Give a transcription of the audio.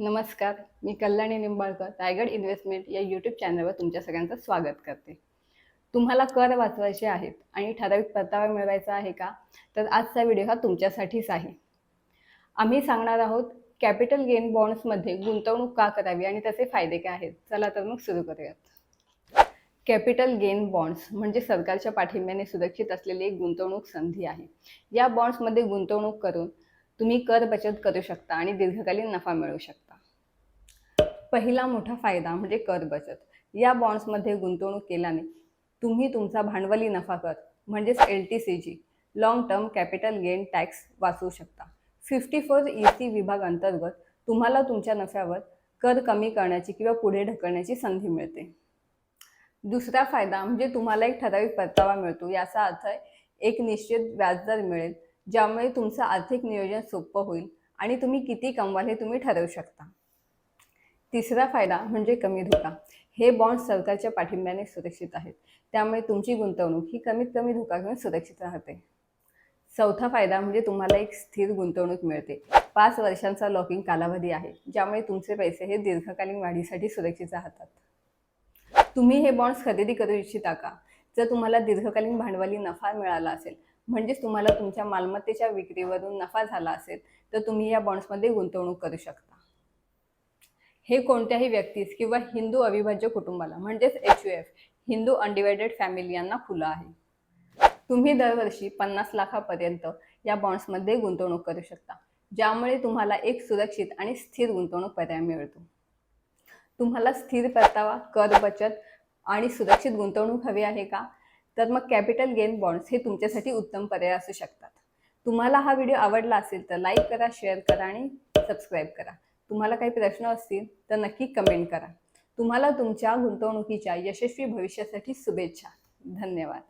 नमस्कार मी कल्याणी निंबाळकर रायगड इन्व्हेस्टमेंट या यूट्यूब चॅनलवर तुमच्या सगळ्यांचं स्वागत करते. तुम्हाला कर वाचवायचे आहेत आणि ठराविक परतावा मिळवायचा आहे का? तर आजचा व्हिडिओ हा तुमच्यासाठीच आहे. आम्ही सांगणार आहोत कॅपिटल गेन बॉन्ड्समध्ये गुंतवणूक का करावी आणि त्याचे फायदे काय आहेत? चला तर मग सुरू करूयात. कॅपिटल गेन बॉन्ड्स म्हणजे सरकारच्या पाठिंब्याने सुरक्षित असलेली एक गुंतवणूक संधी आहे. या बॉन्ड्समध्ये गुंतवणूक करून तुम्ही कर बचत करू शकता आणि दीर्घकालीन नफा मिळवू शकता. पहिला मोठा फायदा म्हणजे कर बचत. या बॉन्ड्समध्ये गुंतवणूक केल्याने तुम्ही तुमचा भांडवली नफा कर म्हणजेच L T C G long term capital gain tax वाचवू शकता. फिफ्टी फोर ई सी विभाग अंतर्गत तुम्हाला तुमच्या नफ्यावर कर कमी करण्याची किंवा पुढे ढकलण्याची संधी मिळते. दुसरा फायदा म्हणजे तुम्हाला एक ठराविक परतावा मिळतो. याचा अर्थ एक निश्चित व्याजदर मिळेल ज्यामुळे तुमचं आर्थिक नियोजन सोपं होईल आणि तुम्ही किती कमवाल हे तुम्ही ठरवू शकता. तिसरा फायदा म्हणजे कमी धोका. हे बॉन्ड सरकारच्या पाठिंब्याने सुरक्षित आहेत. त्यामुळे तुमची गुंतवणूक ही कमीत कमी धोका घेऊन सुरक्षित राहते. चौथा फायदा म्हणजे तुम्हाला एक स्थिर गुंतवणूक मिळते. पाच वर्षांचा लॉकिंग कालावधी आहे ज्यामुळे तुमचे पैसे हे दीर्घकालीन वाढीसाठी सुरक्षित राहतात. तुम्ही हे बॉन्ड्स खरेदी करू इच्छिता का? जर तुम्हाला दीर्घकालीन भांडवली नफा मिळाला असेल म्हणजेच तुम्हाला तुमच्या मालमत्तेच्या विक्रीवरून नफा झाला असेल तर तुम्ही या बॉन्ड्समध्ये गुंतवणूक करू शकता. हे कोणत्याही व्यक्तीस किंवा हिंदू अविभाज्य कुटुंबाला म्हणजेच H U F Hindu undivided family यांना खुलं आहे. तुम्ही दरवर्षी पन्नास लाखापर्यंत या बॉन्ड्समध्ये गुंतवणूक करू शकता ज्यामुळे तुम्हाला एक सुरक्षित आणि स्थिर गुंतवणूक पर्याय मिळतो. तुम्हाला स्थिर परतावा कर बचत आणि सुरक्षित गुंतवणूक हवी आहे का? तर मग कॅपिटल गेन बॉन्ड्स हे तुमच्यासाठी उत्तम पर्याय असू शकतात. तुम्हाला हा व्हिडिओ आवडला असेल तर लाईक करा शेअर करा आणि सबस्क्राईब करा. तुम्हाला काही प्रश्न असतील तर नक्की कमेंट करा. तुम्हाला तुमच्या गुंतवणुकीच्या यशस्वी भविष्यासाठी शुभेच्छा. धन्यवाद.